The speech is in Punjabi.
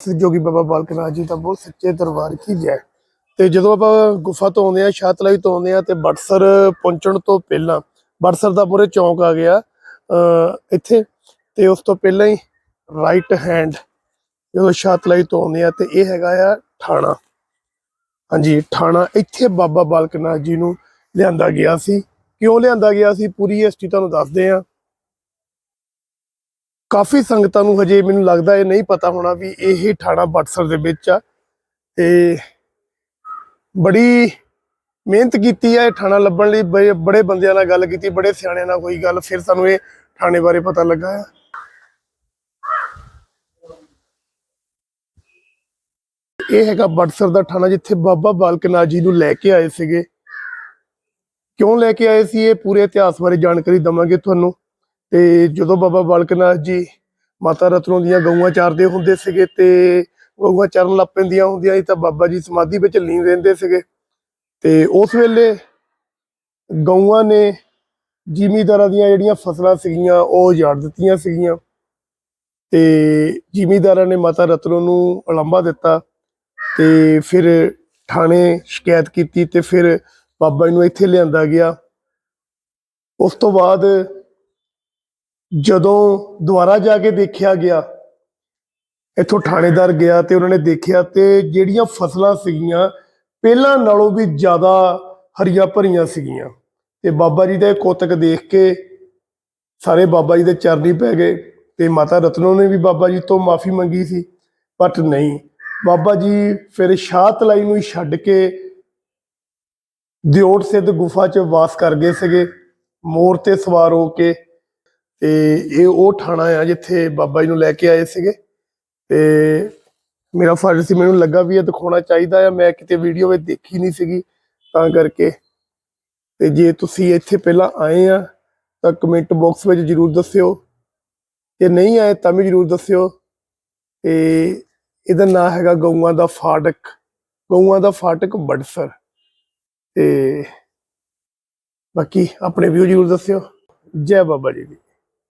ਜੋਗੀ ਬਾਬਾ ਬਾਲਕ ਨਾਥ ਜੀ ਦਾ ਬਹੁਤ ਸੱਚੇ ਦਰਬਾਰ ਕੀ ਜੈ। ਤੇ ਜਦੋਂ ਆਪਾਂ ਗੁਫਾ ਤੋਂ ਆਉਂਦੇ ਆ ਸ਼ਾਤਲਾਈ ਤੋਂ ਆਉਂਦੇ ਆ ਤੇ ਬਟਸਰ ਪਹੁੰਚਣ ਤੋਂ ਪਹਿਲਾਂ ਬਟਸਰ ਦਾ ਪੂਰੇ ਚੌਂਕ ਆ ਗਿਆ ਅ ਇੱਥੇ, ਤੇ ਉਸ ਤੋਂ ਪਹਿਲਾਂ ਹੀ ਰਾਈਟ ਹੈਂਡ ਜਦੋਂ ਸ਼ਾਤਲਾਈ ਤੋਂ ਆਉਂਦੇ ਆ ਤੇ ਇਹ ਹੈਗਾ ਆ ਥਾਣਾ। ਹਾਂਜੀ, ਥਾਣਾ ਇੱਥੇ ਬਾਬਾ ਬਾਲਕ ਨਾਥ ਜੀ ਨੂੰ ਲਿਆਂਦਾ ਗਿਆ ਸੀ। ਕਿਉਂ ਲਿਆਂਦਾ ਗਿਆ ਸੀ? ਪੂਰੀ ਹਿਸਟਰੀ ਤੁਹਾਨੂੰ ਦੱਸਦੇ ਆ ਕਾਫੀ ਸੰਗਤਾਂ ਨੂੰ ਹਜੇ ਮੈਨੂੰ ਲੱਗਦਾ ਇਹ ਨਹੀਂ ਪਤਾ ਹੋਣਾ ਵੀ ਇਹ ਠਾਣਾ ਬਟਸਰ ਦੇ ਵਿੱਚ ਆ। ਤੇ ਬੜੀ ਮਿਹਨਤ ਕੀਤੀ ਆ ਇਹ ਠਾਣਾ ਲੱਭਣ ਲਈ, ਬੜੇ- ਬੜੇ ਬੰਦਿਆਂ ਨਾਲ ਗੱਲ ਕੀਤੀ, ਬੜੇ ਸਿਆਣਿਆਂ ਨਾਲ ਕੋਈ ਗੱਲ, ਫਿਰ ਸਾਨੂੰ ਇਹ ਠਾਣੇ ਬਾਰੇ ਪਤਾ ਲੱਗਾ ਆ। ਇਹ ਹੈਗਾ ਬਟਸਰ ਦਾ ਠਾਣਾ ਜਿੱਥੇ ਬਾਬਾ ਬਾਲਕ ਨਾਥ ਜੀ ਨੂੰ ਲੈ ਕੇ ਆਏ ਸੀਗੇ। ਕਿਉਂ ਲੈ ਕੇ ਆਏ ਸੀ ਇਹ ਪੂਰੇ ਇਤਿਹਾਸ ਬਾਰੇ ਜਾਣਕਾਰੀ ਦਵਾਂਗੇ ਤੁਹਾਨੂੰ। ਤੇ ਜਦੋਂ ਬਾਬਾ ਬਾਲਕ ਨਾਥ ਜੀ ਮਾਤਾ ਰਤਨੋ ਦੀਆਂ ਗਊਆਂ ਚਾਰਦੇ ਹੁੰਦੇ ਸੀਗੇ ਤੇ ਗਊਆਂ ਚਰਨ ਲੱਗ ਪੈਂਦੀਆਂ ਹੁੰਦੀਆਂ ਸੀ ਤਾਂ ਬਾਬਾ ਜੀ ਸਮਾਧੀ ਵਿੱਚ ਲੀਨ ਰਹਿੰਦੇ ਸੀਗੇ। ਤੇ ਉਸ ਵੇਲੇ ਗਊਆਂ ਨੇ ਜ਼ਿਮੀਦਾਰਾਂ ਦੀਆਂ ਜਿਹੜੀਆਂ ਫਸਲਾਂ ਸੀਗੀਆਂ, ਉਹ ਉਜਾੜ ਦਿੱਤੀਆਂ ਸੀਗੀਆਂ। ਤੇ ਜ਼ਿਮੀਦਾਰਾਂ ਨੇ ਮਾਤਾ ਰਤਨੋ ਨੂੰ ਉਲੰਭਾ ਦਿੱਤਾ ਤੇ ਫਿਰ ਥਾਣੇ ਸ਼ਿਕਾਇਤ ਕੀਤੀ ਤੇ ਫਿਰ ਬਾਬਾ ਜੀ ਨੂੰ ਇੱਥੇ ਲਿਆਂਦਾ ਗਿਆ। ਉਸ ਤੋਂ ਬਾਅਦ ਜਦੋਂ ਦੁਬਾਰਾ ਜਾ ਕੇ ਦੇਖਿਆ ਗਿਆ, ਇੱਥੋਂ ਥਾਣੇਦਾਰ ਗਿਆ ਤੇ ਉਹਨਾਂ ਨੇ ਦੇਖਿਆ ਤੇ ਜਿਹੜੀਆਂ ਫਸਲਾਂ ਸੀਗੀਆਂ, ਪਹਿਲਾਂ ਨਾਲੋਂ ਵੀ ਜ਼ਿਆਦਾ ਹਰੀਆਂ ਭਰੀਆਂ ਸੀਗੀਆਂ। ਤੇ ਬਾਬਾ ਜੀ ਦੇ ਕੋਤਕ ਦੇਖ ਕੇ ਸਾਰੇ ਬਾਬਾ ਜੀ ਦੇ ਚਰਨੀ ਪੈ ਗਏ ਤੇ ਮਾਤਾ ਰਤਨੋ ਨੇ ਵੀ ਬਾਬਾ ਜੀ ਤੋਂ ਮਾਫੀ ਮੰਗੀ ਸੀ ਬਟ ਨਹੀਂ। ਬਾਬਾ ਜੀ ਫਿਰ ਸ਼ਾਹਤਲਾਈ ਨੂੰ ਛੱਡ ਕੇ ਦਿਓਟ ਸਿੱਧ ਗੁਫਾ 'ਚ ਵਾਸ ਕਰ ਗਏ ਸੀਗੇ, ਮੋਰ ਤੇ ਸਵਾਰ ਹੋ ਕੇ ਤੇ ਇਹ ਉਹ ਥਾਣਾ ਆ ਜਿੱਥੇ ਬਾਬਾ ਜੀ ਨੂੰ ਲੈ ਕੇ ਆਏ ਸੀਗੇ। ਤੇ ਮੇਰਾ ਫਰਜ਼ ਸੀ, ਮੈਨੂੰ ਲੱਗਾ ਵੀ ਇਹ ਦਿਖਾਉਣਾ ਚਾਹੀਦਾ ਆ। ਮੈਂ ਕਿਤੇ ਵੀਡੀਓ ਵਿੱਚ ਦੇਖੀ ਨਹੀਂ ਸੀਗੀ ਤਾਂ ਕਰਕੇ। ਤੇ ਜੇ ਤੁਸੀਂ ਇੱਥੇ ਪਹਿਲਾਂ ਆਏ ਆ, ਤਾਂ ਕਮੈਂਟ ਬਾਕਸ ਵਿੱਚ ਜਰੂਰ ਦੱਸਿਓ। ਜੇ ਨਹੀਂ ਆਏ, ਤਾਂ ਵੀ ਜਰੂਰ ਦੱਸਿਓ। ਤੇ ਇਹਦਾ ਨਾਮ ਹੈਗਾ ਗਊਆਂ ਦਾ ਫਾਟਕ। ਗਊਆਂ ਦਾ ਫਾਟਕ ਬੜਸਰ। ਤੇ ਬਾਕੀ ਆਪਣੇ ਵਿਊ ਜਰੂਰ ਦੱਸਿਓ। ਜੈ ਬਾਬਾ ਜੀ ਦੀ।